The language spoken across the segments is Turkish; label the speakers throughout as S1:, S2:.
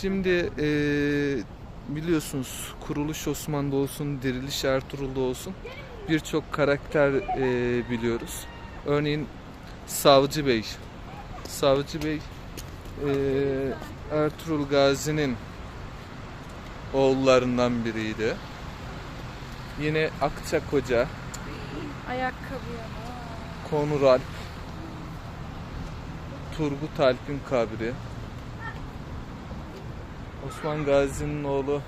S1: Şimdi eee, biliyorsunuz kuruluş Osmanlı olsun, diriliş Ertuğrul'da olsun birçok karakter eee, biliyoruz. Örneğin Savcı Bey. Savcı Bey eee, Ertuğrul Gazi'nin oğullarından biriydi. Yine Akçakoca,
S2: Ayakkabıya.
S1: Konur Alp, Turgut Alp'in kabri, Osman Gazi'nin oğlu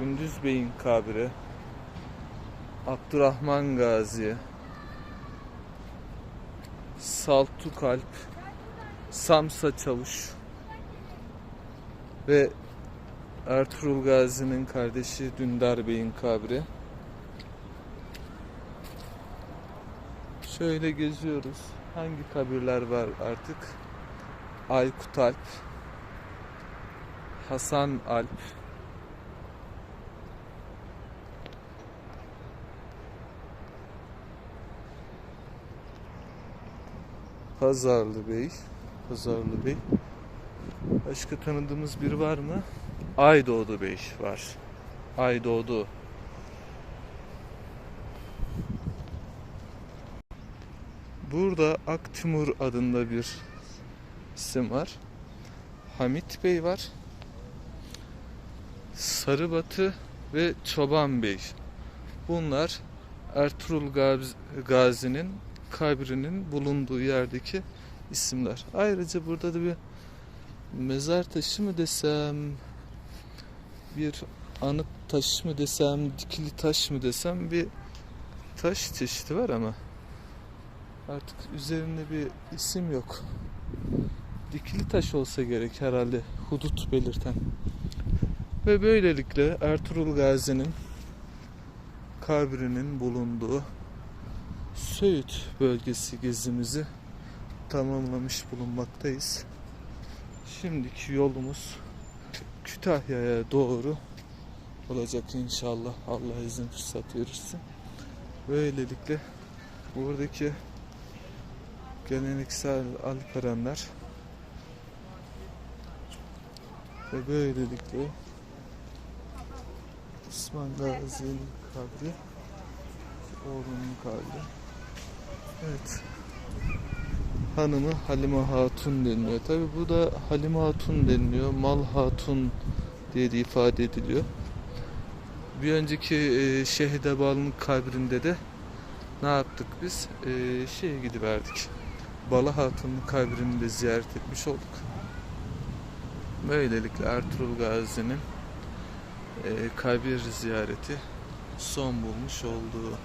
S1: Gündüz Bey'in kabri, Abdurrahman Gazi, Saltuk Alp, Samsa Çavuş ve Ertuğrul Gazi'nin kardeşi Dündar Bey'in kabri. Şöyle geziyoruz. Hangi kabirler var artık? Aykut Alp, Hasan Alp, Pazarlı Bey, Pazarlı Bey. Başka tanıdığımız biri var mı? Aydoğdu Bey var. Aydoğdu. Burada Aktimur adında bir isim var. Hamit Bey var. Sarıbatı ve Çoban Bey. Bunlar Ertuğrul Gaz- Gazi'nin kabrinin bulunduğu yerdeki isimler. Ayrıca burada da bir mezar taşı mı desem, bir anıt taş mı desem, dikili taş mı desem bir taş çeşidi var ama Artık üzerinde bir isim yok. Dikili taş olsa gerek herhalde hudut belirten. Ve böylelikle Ertuğrul Gazi'nin kabrinin bulunduğu Söğüt bölgesi gezimizi tamamlamış bulunmaktayız. Şimdiki yolumuz Kütahya'ya doğru olacak inşallah. Allah izin fırsat verirse. Böylelikle buradaki geleneksel Alperenler ve böylelikle Osman Gazi'nin kabri oğlunun kabri evet hanımı Halime Hatun deniliyor tabi bu da Halime Hatun deniliyor Mal Hatun diye de ifade ediliyor bir önceki e, Şehide Bal'ın kabrinde de ne yaptık biz? E, şeye gidiverdik. Bala Hatun'un kabrini de ziyaret etmiş olduk. Böylelikle Ertuğrul Gazi'nin kabir ziyareti son bulmuş olduğu